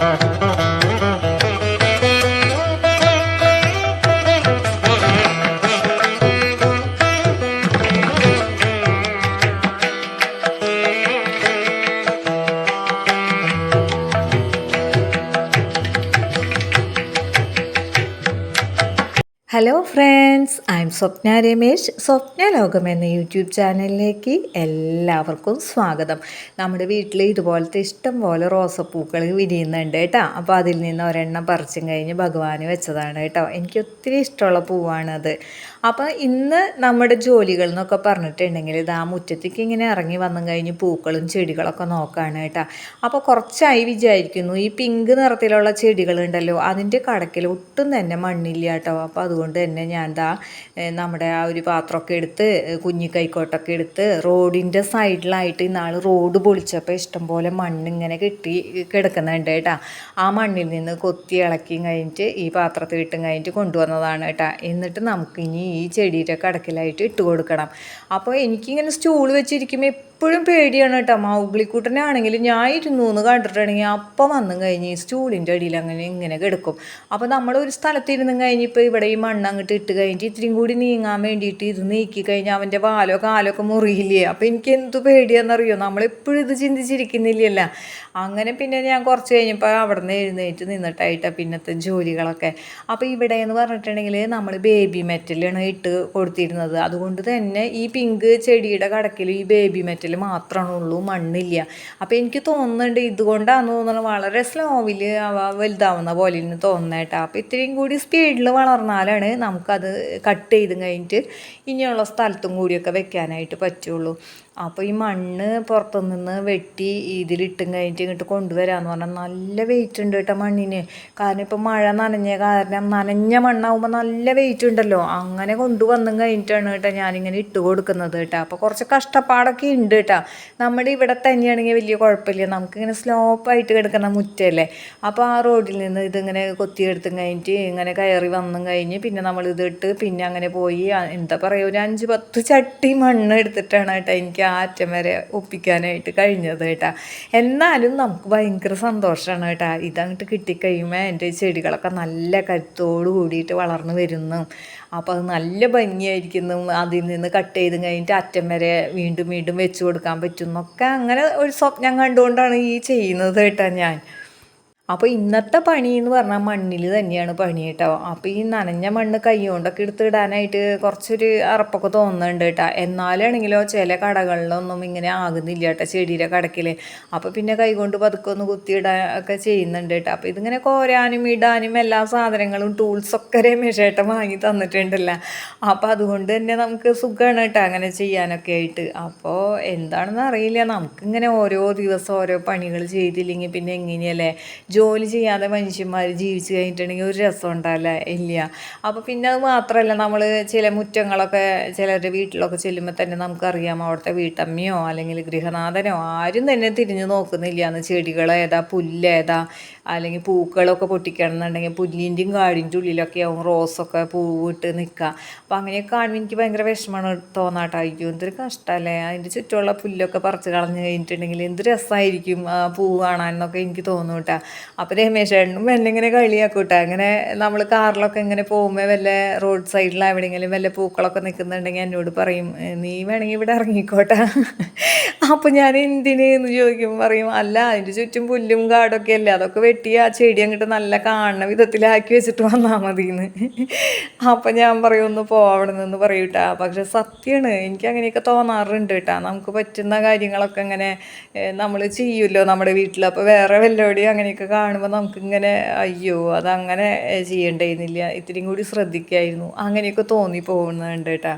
Thank you. Friends I'm Swapna Ramesh Swapna Lokam എന്ന YouTube ചാനലിലേക്ക് എല്ലാവർക്കും സ്വാഗതം. നമ്മുടെ വീട്ടിൽ ഇതുപോലത്തെ ഇഷ്ടം പോലെ റോസപ്പൂക്കൾ വിരിയുന്നുണ്ട് കേട്ടോ. അപ്പോൾ അതിൽ നിന്ന് ഒരെണ്ണം പറിച്ചും കഴിഞ്ഞ് ഭഗവാന് വെച്ചതാണ് കേട്ടോ. എനിക്ക് ഒത്തിരി ഇഷ്ടമുള്ള പൂവാണത്. അപ്പോൾ ഇന്ന് നമ്മുടെ ജോലികൾ എന്നൊക്കെ പറഞ്ഞിട്ടുണ്ടെങ്കിൽ ഇത് ആ മുറ്റത്തേക്ക് ഇങ്ങനെ ഇറങ്ങി വന്നു കഴിഞ്ഞ് പൂക്കളും ചെടികളൊക്കെ നോക്കുകയാണ് കേട്ടോ. അപ്പോൾ കുറച്ചായി വിചാരിക്കുന്നു. ഈ പിങ്ക് നിറത്തിലുള്ള ചെടികളുണ്ടല്ലോ അതിന്റെ കടക്കിൽ ഒട്ടും തന്നെ മണ്ണില്ല കേട്ടോ. അപ്പോൾ അതുകൊണ്ട് തന്നെ ഞാൻ ദാ നമ്മുടെ ആ ഒരു പാത്രമൊക്കെ എടുത്ത് കുഞ്ഞി കൈക്കോട്ടൊക്കെ എടുത്ത് റോഡിന്റെ സൈഡിലായിട്ട് ഇന്നാൾ റോഡ് പൊളിച്ചപ്പോൾ ഇഷ്ടംപോലെ മണ്ണിങ്ങനെ കിട്ടി കിടക്കുന്നുണ്ട് കേട്ടോ. ആ മണ്ണിൽ നിന്ന് കൊത്തി ഇളക്കി കഴിഞ്ഞിട്ട് ഈ പാത്രത്തിൽ ഇട്ടും കഴിഞ്ഞിട്ട് കൊണ്ടുവന്നതാണ് കേട്ടോ. എന്നിട്ട് നമുക്കിനി ഈ ചെടിയുടെ കടക്കിലായിട്ട് ഇട്ട് കൊടുക്കണം. അപ്പോൾ എനിക്കിങ്ങനെ സ്റ്റൂൾ വെച്ചിരിക്കുമ്പോൾ എപ്പോഴും പേടിയാണ് കേട്ടോ. മൗഗ്ലിക്കൂട്ടനാണെങ്കിൽ ഞാൻ ഇരുന്നു എന്ന് കണ്ടിട്ടുണ്ടെങ്കിൽ അപ്പം വന്നും കഴിഞ്ഞ് സ്റ്റൂളിന്റെ അടിയിൽ അങ്ങനെ ഇങ്ങനെ കിടക്കും. അപ്പോൾ നമ്മൾ ഒരു ഇരുന്ന് കഴിഞ്ഞ് ഇപ്പോൾ ഇവിടെ ഈ മണ്ണ് അങ്ങോട്ട് ഇട്ട് കഴിഞ്ഞിട്ട് ഇത്രയും കൂടി നീങ്ങാൻ വേണ്ടിയിട്ട് ഇത് നീക്കി കഴിഞ്ഞാൽ അവന്റെ വാലോ കാലോ ഒക്കെ മുറിയില്ലേ? അപ്പോൾ എനിക്ക് എന്ത് പേടിയാണെന്നറിയോ? നമ്മളെപ്പോഴും ഇത് ചിന്തിച്ചിരിക്കുന്നില്ലല്ല. അങ്ങനെ പിന്നെ ഞാൻ കുറച്ച് കഴിഞ്ഞപ്പോൾ അവിടെ നിന്ന് എഴുന്നേറ്റ് നിന്നിട്ടായിട്ടാണ് പിന്നത്തെ ജോലികളൊക്കെ. അപ്പോൾ ഇവിടെ എന്ന് പറഞ്ഞിട്ടുണ്ടെങ്കിൽ നമ്മൾ ബേബി മെറ്റലാണ് ഇട്ട് കൊടുത്തിരുന്നത്. അതുകൊണ്ട് തന്നെ ഈ പിങ്ക് ചെടിയുടെ കടക്കിൽ ഈ ബേബി മെറ്റൽ മാത്രമാണ് ഉള്ളൂ മണ്ണില്ല. അപ്പോൾ എനിക്ക് തോന്നുന്നുണ്ട് ഇതുകൊണ്ടാണെന്ന് തോന്നുന്നത് വളരെ സ്ലോവിൽ അവ വലുതാവുന്ന പോലെ എനിക്ക് തോന്നേട്ടാ അപ്പോൾ ഇത്രയും കൂടി സ്പീഡിൽ വളർന്നാലാണ് നമുക്കത് കട്ട് ചെയ്ത് കഴിഞ്ഞിട്ട് ഇനിയുള്ള സ്ഥലത്തും കൂടിയൊക്കെ വെക്കാനായിട്ട് പറ്റുള്ളൂ. അപ്പോൾ ഈ മണ്ണ് പുറത്തുനിന്ന് വെട്ടി ഇതിലിട്ടും കഴിഞ്ഞിട്ട് ഇങ്ങോട്ട് കൊണ്ടുവരാമെന്ന് പറഞ്ഞാൽ നല്ല വെയിറ്റ് ഉണ്ട് കേട്ടോ മണ്ണിന്. കാരണം ഇപ്പോൾ മഴ നനഞ്ഞ കാരണം നനഞ്ഞ മണ്ണാവുമ്പോൾ നല്ല വെയിറ്റ് ഉണ്ടല്ലോ. അങ്ങനെ കൊണ്ടുവന്നും കഴിഞ്ഞിട്ടാണ് കേട്ടോ ഞാനിങ്ങനെ ഇട്ട് കൊടുക്കുന്നത് കേട്ടോ. അപ്പോൾ കുറച്ച് കഷ്ടപ്പാടൊക്കെ ഉണ്ട് കേട്ടോ. നമ്മുടെ ഇവിടെ തന്നെയാണെങ്കിൽ വലിയ കുഴപ്പമില്ല. നമുക്കിങ്ങനെ സ്ലോപ്പായിട്ട് കിടക്കുന്ന മുറ്റല്ലേ. അപ്പോൾ ആ റോഡിൽ നിന്ന് ഇതിങ്ങനെ കൊത്തിയെടുത്തും കഴിഞ്ഞിട്ട് ഇങ്ങനെ കയറി വന്നും കഴിഞ്ഞ് പിന്നെ നമ്മൾ ഇതിട്ട് പിന്നെ അങ്ങനെ പോയി എന്താ പറയുക ഒരു അഞ്ച് പത്ത് ചട്ടി മണ്ണ് എടുത്തിട്ടാണ് കേട്ടോ എനിക്ക് ആ അറ്റം വരെ ഒപ്പിക്കാനായിട്ട് കഴിഞ്ഞത് കേട്ടാ. എന്നാലും നമുക്ക് ഭയങ്കര സന്തോഷമാണ് കേട്ടാ. ഇതങ്ങോട്ട് കിട്ടിക്കഴിയുമ്പോൾ എന്റെ ചെടികളൊക്കെ നല്ല കരുത്തോട് കൂടിയിട്ട് വളർന്നു വരുന്നു. അപ്പോൾ അത് നല്ല ഭംഗിയായിരിക്കുന്നു. അതിൽ നിന്ന് കട്ട് ചെയ്ത് കഴിഞ്ഞിട്ട് അറ്റം വരെ വീണ്ടും വീണ്ടും വെച്ച് കൊടുക്കാൻ പറ്റും എന്നൊക്കെ അങ്ങനെ ഒരു സ്വപ്നം കണ്ടുകൊണ്ടാണ് ഈ ചെയ്യുന്നത് കേട്ടാ ഞാൻ. അപ്പോൾ ഇന്നത്തെ പണി എന്ന് പറഞ്ഞാൽ മണ്ണിൽ തന്നെയാണ് പണി കേട്ടോ. അപ്പോൾ ഈ നനഞ്ഞ മണ്ണ് കൈ കൊണ്ടൊക്കെ എടുത്തിടാനായിട്ട് കുറച്ചൊരു അറപ്പൊക്കെ തോന്നുന്നുണ്ട് കേട്ടോ. എന്നാലാണെങ്കിലോ ചില കടകളിലൊന്നും ഇങ്ങനെ ആകുന്നില്ല കേട്ടോ ചെടിയുടെ കടക്കിൽ അപ്പോൾ പിന്നെ കൈകൊണ്ട് പതുക്കെ ഒന്ന് കുത്തിയിടാൻ ഒക്കെ ചെയ്യുന്നുണ്ട് കേട്ടോ. അപ്പോൾ ഇതിങ്ങനെ കോരാനും ഇടാനും എല്ലാ സാധനങ്ങളും ടൂൾസൊക്കെ രമേശേട്ടൻ വാങ്ങി തന്നിട്ടുണ്ടല്ലോ. അപ്പോൾ അതുകൊണ്ട് തന്നെ നമുക്ക് സുഖമാണ് കേട്ടോ അങ്ങനെ ചെയ്യാനൊക്കെ ആയിട്ട്. അപ്പോൾ എന്താണെന്ന് അറിയില്ല. നമുക്കിങ്ങനെ ഓരോ ദിവസം ഓരോ പണികൾ ചെയ്തില്ലെങ്കിൽ പിന്നെ എങ്ങനെയല്ലേ? ജോലി ചെയ്യാതെ മനുഷ്യന്മാർ ജീവിച്ച് കഴിഞ്ഞിട്ടുണ്ടെങ്കിൽ ഒരു രസം ഉണ്ടാവില്ല ഇല്ല. അപ്പോൾ പിന്നെ അത് മാത്രമല്ല നമ്മൾ ചില മുറ്റങ്ങളൊക്കെ ചിലരുടെ വീട്ടിലൊക്കെ ചെല്ലുമ്പോൾ തന്നെ നമുക്കറിയാം അവിടുത്തെ വീട്ടമ്മയോ അല്ലെങ്കിൽ ഗൃഹനാഥനോ ആരും തന്നെ തിരിഞ്ഞു നോക്കുന്നില്ല. എന്ന് ചെടികളേതാ പുല്ലേതാ അല്ലെങ്കിൽ പൂക്കളൊക്കെ പൊട്ടിക്കണമെന്നുണ്ടെങ്കിൽ പുല്ലിന്റെയും കാടിന്റെ ഉള്ളിലൊക്കെ ആവും റോസൊക്കെ പൂവിട്ട് നിൽക്കുക. അപ്പോൾ അങ്ങനെയൊക്കെ കാണുമ്പോൾ എനിക്ക് ഭയങ്കര വിഷമമാണ് തോന്നാട്ടോ. അയ്യോ എന്തൊരു കഷ്ടമല്ലേ. അതിന്റെ ചുറ്റുമുള്ള പുല്ലൊക്കെ പറിച്ച് കളഞ്ഞ് കഴിഞ്ഞിട്ടുണ്ടെങ്കിൽ എന്ത് രസമായിരിക്കും പൂവ് കാണാൻ എന്നൊക്കെ എനിക്ക് തോന്നും കേട്ടോ. അപ്പോൾ രമേശ് ചേട്ടനും എന്നെ ഇങ്ങനെ കളിയാക്കും അങ്ങനെ നമ്മൾ കാറിലൊക്കെ ഇങ്ങനെ പോകുമ്പോൾ വല്ല റോഡ് സൈഡിൽ എവിടെയെങ്കിലും വല്ല പൂക്കളൊക്കെ നിൽക്കുന്നുണ്ടെങ്കിൽ എന്നോട് പറയും നീ വേണമെങ്കിൽ ഇവിടെ ഇറങ്ങിക്കോട്ടെ. അപ്പോൾ ഞാൻ എന്തിന് എന്ന് ചോദിക്കുമ്പോൾ പറയും അല്ല അതിന്റെ ചുറ്റും പുല്ലും കാടൊക്കെ അല്ലേ അതൊക്കെ വെട്ടി ആ ചെടി അങ്ങോട്ട് നല്ല കാണുന്ന വിധത്തിലാക്കി വെച്ചിട്ട് വന്നാൽ മതി എന്ന് അപ്പം ഞാൻ പറയും ഒന്ന് പോവണം എന്ന് പറയും കേട്ടാ പക്ഷെ സത്യമാണ് എനിക്ക് അങ്ങനെയൊക്കെ തോന്നാറുണ്ട് കേട്ടാ നമുക്ക് പറ്റുന്ന കാര്യങ്ങളൊക്കെ ഇങ്ങനെ നമ്മൾ ചെയ്യുമല്ലോ നമ്മുടെ വീട്ടിൽ അപ്പോൾ വേറെ വല്ലോടെയും അങ്ങനെയൊക്കെ കാണുമ്പോൾ നമുക്കിങ്ങനെ അയ്യോ അതങ്ങനെ ചെയ്യണ്ടായിരുന്നില്ല ഇത്തിരിയും കൂടി ശ്രദ്ധിക്കായിരുന്നു. അങ്ങനെയൊക്കെ തോന്നി പോകുന്നുണ്ട് കേട്ടാ.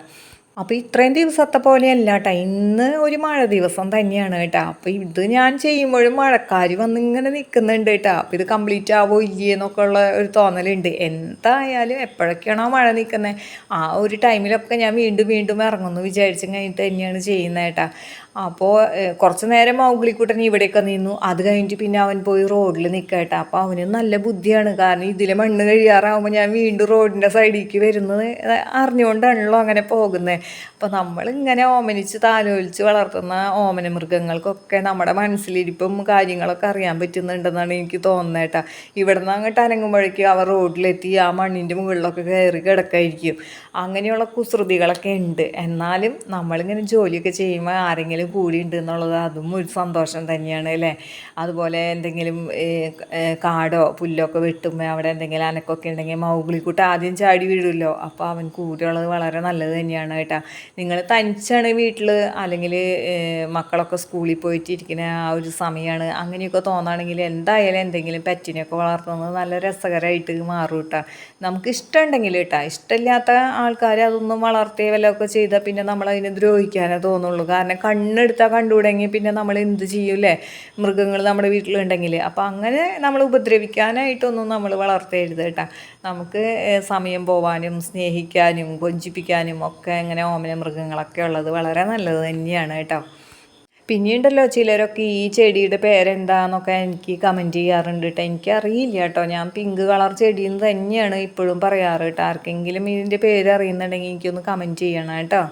അപ്പോൾ ഇത്രയും ദിവസത്തെ പോലെയല്ല കേട്ടോ. ഇന്ന് ഒരു മഴ ദിവസം തന്നെയാണ് കേട്ടോ. അപ്പോൾ ഇത് ഞാൻ ചെയ്യുമ്പോഴും മഴക്കാർ വന്ന് ഇങ്ങനെ നിൽക്കുന്നുണ്ട് കേട്ടോ. അപ്പോൾ ഇത് കംപ്ലീറ്റ് ആവോ ഇല്ലേ എന്നൊക്കെ ഉള്ള ഒരു തോന്നലുണ്ട്. എന്തായാലും എപ്പോഴൊക്കെയാണോ മഴ നിൽക്കുന്നത് ആ ഒരു ടൈമിലൊക്കെ ഞാൻ വീണ്ടും വീണ്ടും ഇറങ്ങുമെന്ന് വിചാരിച്ചു കഴിഞ്ഞിട്ട് തന്നെയാണ് ചെയ്യുന്നത് കേട്ടോ. അപ്പോൾ കുറച്ച് നേരം മൗഗ്ലിക്കുട്ടൻ ഇവിടെയൊക്കെ നിന്നു. അത് കഴിഞ്ഞിട്ട് പിന്നെ അവൻ പോയി റോഡിൽ നിൽക്കട്ടെ അപ്പോൾ അവന് നല്ല ബുദ്ധിയാണ്. കാരണം ഇതിലെ മണ്ണ് കഴിയാറാകുമ്പോൾ ഞാൻ വീണ്ടും റോഡിന്റെ സൈഡിലേക്ക് വരുന്നത് അറിഞ്ഞുകൊണ്ടാണല്ലോ അങ്ങനെ പോകുന്നത് അപ്പോൾ നമ്മളിങ്ങനെ ഓമനിച്ച് താലോലിച്ച് വളർത്തുന്ന ഓമന മൃഗങ്ങൾക്കൊക്കെ നമ്മുടെ മനസ്സിലിരിപ്പും കാര്യങ്ങളൊക്കെ അറിയാൻ പറ്റുന്നുണ്ടെന്നാണ് എനിക്ക് തോന്നുന്നത് കേട്ടോ. ഇവിടെ നിന്ന് അങ്ങോട്ട് അനങ്ങുമ്പോഴേക്കും അവർ റോഡിലെത്തി ആ മണ്ണിന്റെ മുകളിലൊക്കെ കയറി കിടക്കായിരിക്കും. അങ്ങനെയുള്ള കുസൃതികളൊക്കെ ഉണ്ട്. എന്നാലും നമ്മളിങ്ങനെ ജോലിയൊക്കെ ചെയ്യുമ്പോൾ ആരെങ്കിലും കൂടി ഉണ്ട് എന്നുള്ളത് അതും ഒരു സന്തോഷം തന്നെയാണ് അല്ലേ? അതുപോലെ എന്തെങ്കിലും കാടോ പുല്ലൊക്കെ വെട്ടുമ്പോൾ അവിടെ എന്തെങ്കിലും അനക്കൊക്കെ ഉണ്ടെങ്കിൽ മൗഗ്ലിക്കുട്ട് ആദ്യം ചാടി വീഴുമല്ലോ അപ്പോൾ അവൻ കൂടെയുള്ളത് വളരെ നല്ലത് തന്നെയാണ് കേട്ടോ. നിങ്ങൾ തനിച്ചാണ് വീട്ടിൽ അല്ലെങ്കിൽ മക്കളൊക്കെ സ്കൂളിൽ പോയിട്ട് ഇരിക്കുന്ന ആ ഒരു സമയമാണ് അങ്ങനെയൊക്കെ തോന്നുകയാണെങ്കിൽ എന്തായാലും എന്തെങ്കിലും പെറ്റിനെയൊക്കെ വളർത്തുന്നത് നല്ല രസകരമായിട്ട് മാറും കേട്ടോ. നമുക്ക് ഇഷ്ടമുണ്ടെങ്കിൽ കേട്ടോ. ഇഷ്ടമില്ലാത്ത ആൾക്കാർ അതൊന്നും വളർത്തിയ വല്ലതൊക്കെ ചെയ്താൽ പിന്നെ നമ്മളതിനെ ദ്രോഹിക്കാനേ തോന്നുള്ളൂ. കാരണം കണ്ണെടുത്താൽ കണ്ടുകൂടെങ്കിൽ പിന്നെ നമ്മൾ എന്ത് ചെയ്യൂലേ മൃഗങ്ങൾ നമ്മുടെ വീട്ടിലുണ്ടെങ്കിൽ അപ്പോൾ അങ്ങനെ നമ്മൾ ഉപദ്രവിക്കാനായിട്ടൊന്നും നമ്മൾ വളർത്തരുത് കേട്ടോ. നമുക്ക് സമയം പോവാനും സ്നേഹിക്കാനും കൊഞ്ചിപ്പിക്കാനും ഒക്കെ ഇങ്ങനെ ഓമന മൃഗങ്ങളൊക്കെ ഉള്ളത് വളരെ നല്ലത് തന്നെയാണ് കേട്ടോ. പിന്നെയുണ്ടല്ലോ ചിലരൊക്കെ ഈ ചെടിയുടെ പേരെന്താന്നൊക്കെ എനിക്ക് കമന്റ് ചെയ്യാറുണ്ട് കേട്ടോ. എനിക്കറിയില്ല കേട്ടോ. ഞാൻ പിങ്ക് കളർ ചെടിയെന്ന് തന്നെയാണ് ഇപ്പോഴും പറയാറ് കേട്ടോ. ആർക്കെങ്കിലും ഇതിന്റെ പേര് അറിയുന്നുണ്ടെങ്കിൽ എനിക്കൊന്ന് കമന്റ് ചെയ്യണം കേട്ടോ.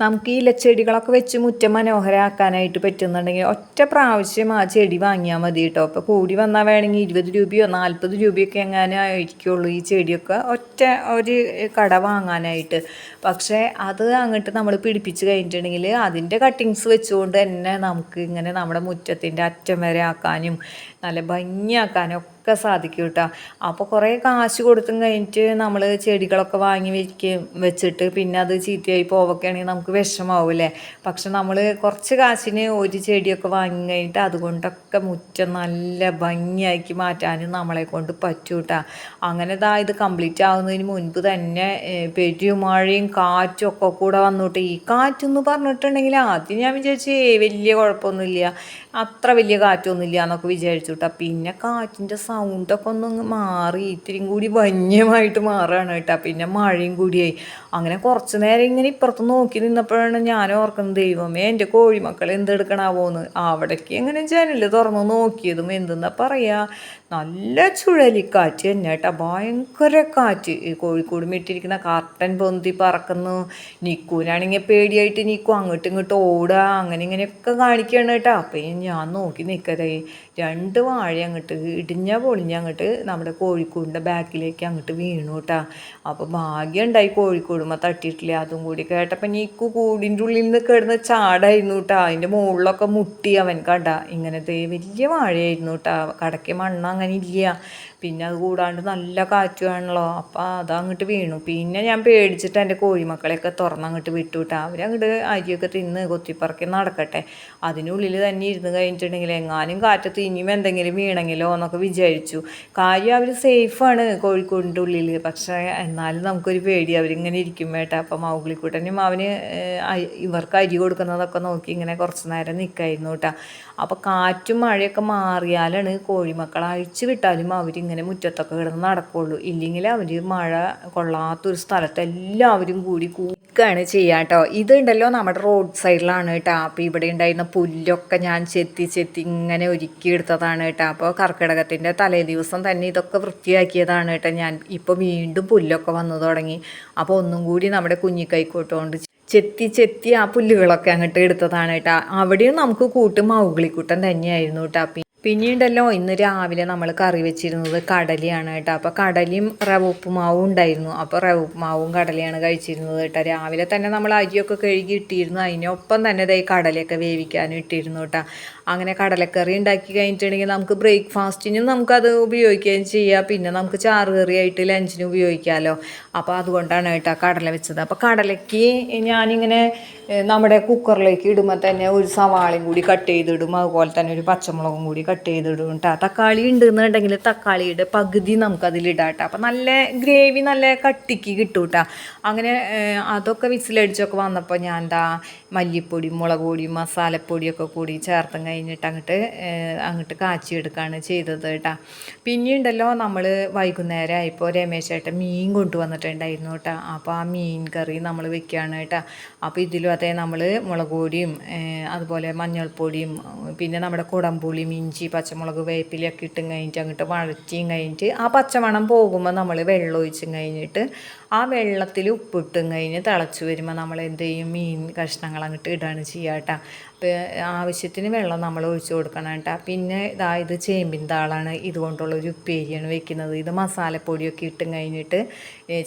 നമുക്ക് ഈ ഇലച്ചെടികളൊക്കെ വെച്ച് മുറ്റം മനോഹരമാക്കാനായിട്ട് പറ്റുന്നുണ്ടെങ്കിൽ ഒറ്റ പ്രാവശ്യം ആ ചെടി വാങ്ങിയാൽ മതി കേട്ടോ. അപ്പോൾ കൂടി വന്നാൽ വേണമെങ്കിൽ ഇരുപത് രൂപയോ നാൽപ്പത് രൂപയൊക്കെ എങ്ങനെ ആയിരിക്കുള്ളൂ ഈ ചെടിയൊക്കെ ഒറ്റ ഒരു കട വാങ്ങാനായിട്ട്. പക്ഷേ അത് അങ്ങോട്ട് നമ്മൾ പിടിപ്പിച്ച് കഴിഞ്ഞിട്ടുണ്ടെങ്കിൽ അതിന്റെ കട്ടിങ്സ് വെച്ചുകൊണ്ട് തന്നെ നമുക്ക് ഇങ്ങനെ നമ്മുടെ മുറ്റത്തിന്റെ അറ്റം വരെ ആക്കാനും നല്ല ഭംഗിയാക്കാനും ഒക്കെ സാധിക്കും കേട്ടോ അപ്പോൾ കുറേ കാശ് കൊടുത്തും കഴിഞ്ഞിട്ട് നമ്മൾ ചെടികളൊക്കെ വാങ്ങി വെക്കും വെച്ചിട്ട് പിന്നെ അത് ചീത്തയായി പോവുകയാണെങ്കിൽ നമുക്ക് വിഷമാവില്ലേ? പക്ഷെ നമ്മൾ കുറച്ച് കാശിന് ഒരു ചെടിയൊക്കെ വാങ്ങി കഴിഞ്ഞിട്ട് അതുകൊണ്ടൊക്കെ മുറ്റം നല്ല ഭംഗിയാക്കി മാറ്റാനും നമ്മളെ കൊണ്ട് പറ്റും കേട്ടോ അങ്ങനെ ഇതാ ഇത് കംപ്ലീറ്റ് ആവുന്നതിന് മുൻപ് തന്നെ പെരുമഴയും കാറ്റും ഒക്കെ കൂടെ വന്നോട്ടെ. ഈ കാറ്റെന്ന് പറഞ്ഞിട്ടുണ്ടെങ്കിൽ ആദ്യം ഞാൻ വിചാരിച്ചു വലിയ കുഴപ്പമൊന്നുമില്ല അത്ര വലിയ കാറ്റൊന്നുമില്ല എന്നൊക്കെ വിചാരിച്ചു കേട്ടോ പിന്നെ കാറ്റിന്റെ സൗണ്ടൊക്കെ ഒന്ന് മാറി ഇത്തിരിയും കൂടി വന്യമായിട്ട് മാറുകയാണ് കേട്ടോ പിന്നെ മഴയും കൂടിയായി. അങ്ങനെ കുറച്ച് നേരം ഇങ്ങനെ ഇപ്പുറത്ത് നോക്കി നിന്നപ്പോഴാണ് ഞാൻ ഓർക്കുന്നത് ദൈവമേ എന്റെ കോഴിമക്കൾ എന്തെടുക്കണാവോന്ന്? അവിടേക്ക് എങ്ങനെ ജനൽ തുറന്ന് നോക്കിയതും എന്തെന്നാ പറയാ. നല്ല ചുഴലിക്കാറ്റ് തന്നെ കേട്ടോ. ഭയങ്കര കാറ്റ്. ഈ കോഴിക്കോട് മിട്ടിരിക്കുന്ന കർട്ടൻ പൊന്തി പറക്കുന്നു. നിൽക്കൂനാണെങ്കിൽ പേടിയായിട്ട് നിൽക്കും അങ്ങോട്ടും ഇങ്ങോട്ടും ഓടുക അങ്ങനെ ഇങ്ങനെയൊക്കെ കാണിക്കുകയാണ് കേട്ടോ. അപ്പം ഞാൻ നോക്കി നിൽക്കതേ രണ്ട് വാഴ അങ്ങോട്ട് ഇടിഞ്ഞ പൊളിഞ്ഞ അങ്ങോട്ട് നമ്മുടെ കോഴിക്കോടിന്റെ ബാക്കിലേക്ക് അങ്ങോട്ട് വീണു കേട്ടോ. അപ്പോൾ ഭാഗ്യം ഉണ്ടായി കോഴിക്കോടുമ്പോൾ തട്ടിയിട്ടില്ല. അതും കൂടി കേട്ടപ്പോൾ നീക്കു കൂടിന്റെ ഉള്ളിൽ നിന്ന് കിടന്ന് ചാടായിരുന്നു കേട്ടോ. അതിന്റെ മുകളിലൊക്കെ മുട്ടി അവൻ കണ്ട. ഇങ്ങനത്തെ വലിയ വാഴയായിരുന്നു കേട്ടോ. കടയ്ക്ക് മണ്ണ് ഇല്ല പിന്നെ അത് കൂടാണ്ട് നല്ല കാറ്റുമാണല്ലോ അപ്പോൾ അതങ്ങോട്ട് വീണു. പിന്നെ ഞാൻ പേടിച്ചിട്ട് എന്റെ കോഴിമക്കളെയൊക്കെ തുറന്നങ്ങോട്ട് വിട്ടു വിട്ടാ അവരങ്ങോട്ട് അരിയൊക്കെ തിന്ന് കൊത്തിപ്പറക്കി നടക്കട്ടെ. അതിനുള്ളിൽ തന്നെ ഇരുന്ന് കഴിഞ്ഞിട്ടുണ്ടെങ്കിൽ എങ്ങാനും കാറ്റത്ത് ഇനിയും എന്തെങ്കിലും വീണെങ്കിലോ എന്നൊക്കെ വിചാരിച്ചു. കാര്യം അവർ സേഫാണ് കോഴിക്കോടിന്റെ ഉള്ളിൽ പക്ഷേ എന്നാലും നമുക്കൊരു പേടി. അവരിങ്ങനെ ഇരിക്കും വേട്ട. അപ്പം മൗഗ്ലിക്കൂട്ടനും അവന് ഇവർക്ക് അരി കൊടുക്കുന്നതൊക്കെ നോക്കി ഇങ്ങനെ കുറച്ച് നേരം നിൽക്കായിരുന്നു കേട്ടോ. അപ്പോൾ കാറ്റും മഴയൊക്കെ മാറിയാലാണ് കോഴിമക്കൾ അഴിച്ചു വിട്ടാലും അവരിങ്ങനെ മുറ്റത്തൊക്കെ കിടന്ന് നടക്കുള്ളൂ. ഇല്ലെങ്കിൽ അവർ മഴ കൊള്ളാത്തൊരു സ്ഥലത്ത് എല്ലാവരും കൂടി കൂക്കാണ് ചെയ്യുക കേട്ടോ ഇതുണ്ടല്ലോ നമ്മുടെ റോഡ് സൈഡിലാണ് കേട്ടോ അപ്പോൾ ഇവിടെ ഉണ്ടായിരുന്ന പുല്ലൊക്കെ ഞാൻ ചെത്തി ചെത്തി ഇങ്ങനെ ഒരുക്കി എടുത്തതാണ് കേട്ടോ അപ്പോൾ കർക്കിടകത്തിന്റെ തലേ ദിവസം തന്നെ ഇതൊക്കെ വൃത്തിയാക്കിയതാണ് കേട്ടോ ഞാൻ. ഇപ്പോൾ വീണ്ടും പുല്ലൊക്കെ വന്നു തുടങ്ങി. അപ്പോൾ ഒന്നും കൂടി നമ്മുടെ കുഞ്ഞിക്കൈക്കോട്ടുകൊണ്ട് ചെത്തി ചെത്തി ആ പുല്ലുകളൊക്കെ അങ്ങോട്ട് എടുത്തതാണ് കേട്ടോ അവിടെയും നമുക്ക് കൂട്ട്. മൗഗ്ലിക്കുട്ടൻ തന്നെയായിരുന്നു കേട്ടോ പി- പിന്നെയുണ്ടല്ലോ ഇന്ന് രാവിലെ നമ്മൾ കറി വെച്ചിരുന്നത് കടലയാണ് കേട്ടോ. അപ്പോൾ കടലയും റവ ഉപ്പുമാവും ഉണ്ടായിരുന്നു. അപ്പോൾ റവ ഉപ്പുമാവും കടലയാണ് കഴിച്ചിരുന്നത് കേട്ടോ. രാവിലെ തന്നെ നമ്മൾ അരിയൊക്കെ കഴുകി ഇട്ടിരുന്നു. അതിനൊപ്പം തന്നെ ദൈ കടലയൊക്കെ വേവിക്കാനും ഇട്ടിരുന്നു കേട്ടോ. അങ്ങനെ കടലക്കറി ഉണ്ടാക്കി കഴിഞ്ഞിട്ടുണ്ടെങ്കിൽ നമുക്ക് ബ്രേക്ക്ഫാസ്റ്റിനും നമുക്കത് ഉപയോഗിക്കുകയും ചെയ്യാം. പിന്നെ നമുക്ക് ചാറ് കറിയായിട്ട് ലഞ്ചിന് ഉപയോഗിക്കാമല്ലോ അപ്പോൾ അതുകൊണ്ടാണ് കേട്ടോ കടല വെച്ചത്. അപ്പോൾ കടലയ്ക്ക് ഞാനിങ്ങനെ നമ്മുടെ കുക്കറിലേക്ക് ഇടുമ്പോൾ തന്നെ ഒരു സവാളയും കൂടി കട്ട് ചെയ്തിടും. അതുപോലെ തന്നെ ഒരു പച്ചമുളകും കൂടി കട്ട് ചെയ്തിടും കേട്ടോ തക്കാളി ഉണ്ടെന്നുണ്ടെങ്കിൽ തക്കാളിയുടെ പകുതി നമുക്കതിലിടാം കേട്ടോ അപ്പോൾ നല്ല ഗ്രേവി നല്ല കട്ടിക്ക് കിട്ടും കേട്ടോ അങ്ങനെ അതൊക്കെ വിസിലടിച്ചൊക്കെ വന്നപ്പോൾ ഞാൻ എന്താ മല്ലിപ്പൊടി മുളക് പൊടി മസാലപ്പൊടിയൊക്കെ കൂടി ചേർത്തും കഴിഞ്ഞിട്ട് അങ്ങോട്ട് അങ്ങോട്ട് കാച്ചിയെടുക്കുകയാണ് ചെയ്തത് കേട്ടോ. പിന്നെയുണ്ടല്ലോ നമ്മൾ വൈകുന്നേരം ആയപ്പോൾ രമേശ് മീൻ കൊണ്ടുവന്നിട്ടുണ്ടായിരുന്നു കേട്ടോ. അപ്പോൾ ആ മീൻ കറി നമ്മൾ വെക്കുകയാണ് കേട്ടോ. അപ്പോൾ ഇതിലും അതേ നമ്മൾ മുളക് പൊടിയും അതുപോലെ മഞ്ഞൾപ്പൊടിയും പിന്നെ നമ്മുടെ കുടംപുളിയും ഇഞ്ചി പച്ചമുളക് വേപ്പിലൊക്കെ ഇട്ടും കഴിഞ്ഞിട്ട് അങ്ങോട്ട് വഴറ്റിയും കഴിഞ്ഞിട്ട് ആ പച്ചമണം പോകുമ്പോൾ നമ്മൾ വെള്ളം ഒഴിച്ചും കഴിഞ്ഞിട്ട് ആ വെള്ളത്തിൽ ഉപ്പിട്ടും കഴിഞ്ഞ് തിളച്ച് വരുമ്പോൾ നമ്മൾ എന്ത് ചെയ്യും? മീൻ കഷ്ണങ്ങൾ അങ്ങോട്ട് ഇടുകയാണ് ചെയ്യുക കേട്ടോ. അപ്പോൾ ആവശ്യത്തിന് വെള്ളം നമ്മൾ ഒഴിച്ചു കൊടുക്കണം കേട്ടോ. പിന്നെ ഇതാ ഇത് ചേമ്പിൻ താളാണ് ഇതുകൊണ്ടുള്ളൊരു ഉപ്പേരിയാണ് വെക്കുന്നത്. ഇത് മസാലപ്പൊടിയൊക്കെ ഇട്ടും കഴിഞ്ഞിട്ട്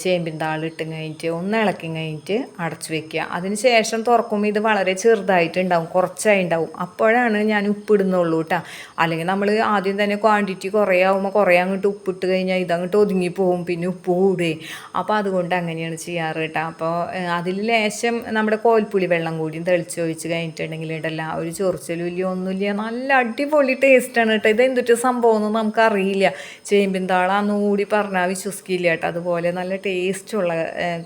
ചേമ്പിൻ ഇട്ട് കഴിഞ്ഞിട്ട് ഒന്ന് ഇളക്കി കഴിഞ്ഞിട്ട് അടച്ചു വെക്കുക. അതിന് ശേഷം തുറക്കുമ്പോൾ ഇത് വളരെ ചെറുതായിട്ടുണ്ടാവും കുറച്ചായി ഉണ്ടാവും അപ്പോഴാണ് ഞാൻ ഉപ്പിടുന്നുള്ളൂ കേട്ടോ അല്ലെങ്കിൽ നമ്മൾ ആദ്യം തന്നെ ക്വാണ്ടിറ്റി കുറേ ആകുമ്പോൾ കുറേ അങ്ങോട്ട് ഉപ്പിട്ട് കഴിഞ്ഞാൽ ഇതങ്ങോട്ട് ഒതുങ്ങി പോകും പിന്നെ ഉപ്പ് കൂടുകയെ അപ്പോൾ അതുകൊണ്ട് അങ്ങനെയാണ് ചെയ്യാറ് കേട്ടോ അപ്പോൾ അതിൽ ലേശം നമ്മുടെ കോൽപ്പുളി വെള്ളം കൂടിയും തെളിച്ച് ഒഴിച്ച് കഴിഞ്ഞിട്ടുണ്ടെങ്കിൽ ഇടല്ല. ഒരു ചൊറിച്ചലുമില്ല ഒന്നുമില്ല. നല്ല അടിപൊളി ടേസ്റ്റാണ് കേട്ടോ ഇത് എന്തൊരു സംഭവം ഒന്നും നമുക്കറിയില്ല. ചേമ്പിൻ താളാന്ന് കൂടി പറഞ്ഞാൽ വിശ്വസിക്കില്ല കേട്ടോ അതുപോലെ നല്ല ടേസ്റ്റുള്ള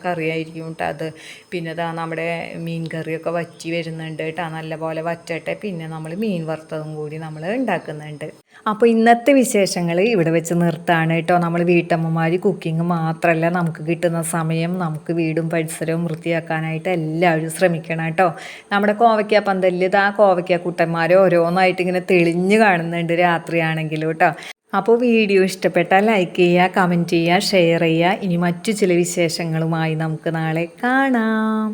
കറിയായിരിക്കും കേട്ടോ അത്. പിന്നെ ഇതാ നമ്മുടെ മീൻ കറിയൊക്കെ വറ്റി വരുന്നുണ്ട് കേട്ടോ നല്ലപോലെ വറ്റട്ടെ. പിന്നെ നമ്മൾ മീൻ വറുത്തതും കൂടി നമ്മൾ ഉണ്ടാക്കുന്നുണ്ട് അപ്പോൾ ഇന്നത്തെ വിശേഷങ്ങൾ ഇവിടെ വെച്ച് നിർത്താണ് കേട്ടോ നമ്മൾ വീട്ടമ്മമാർ കുക്കിംഗ് മാത്രമല്ല നമുക്ക് കിട്ടുന്ന സമയം നമുക്ക് വീടും പരിസരവും വൃത്തിയാക്കാനായിട്ട് എല്ലാവരും ശ്രമിക്കണം കേട്ടോ നമ്മുടെ കോവയ്ക്ക പന്തലിൽ ഇതാ കോവയ്ക്ക കുട്ടന്മാർ ഓരോന്നായിട്ട് ഇങ്ങനെ തെളിഞ്ഞു കാണുന്നുണ്ട് രാത്രിയാണെങ്കിലും കേട്ടോ അപ്പോൾ വീഡിയോ ഇഷ്ടപ്പെട്ടാൽ ലൈക്ക് ചെയ്യുക കമന്റ് ചെയ്യുക ഷെയർ ചെയ്യുക ഇനി മറ്റു ചില വിശേഷങ്ങളുമായി നമുക്ക് നാളെ കാണാം.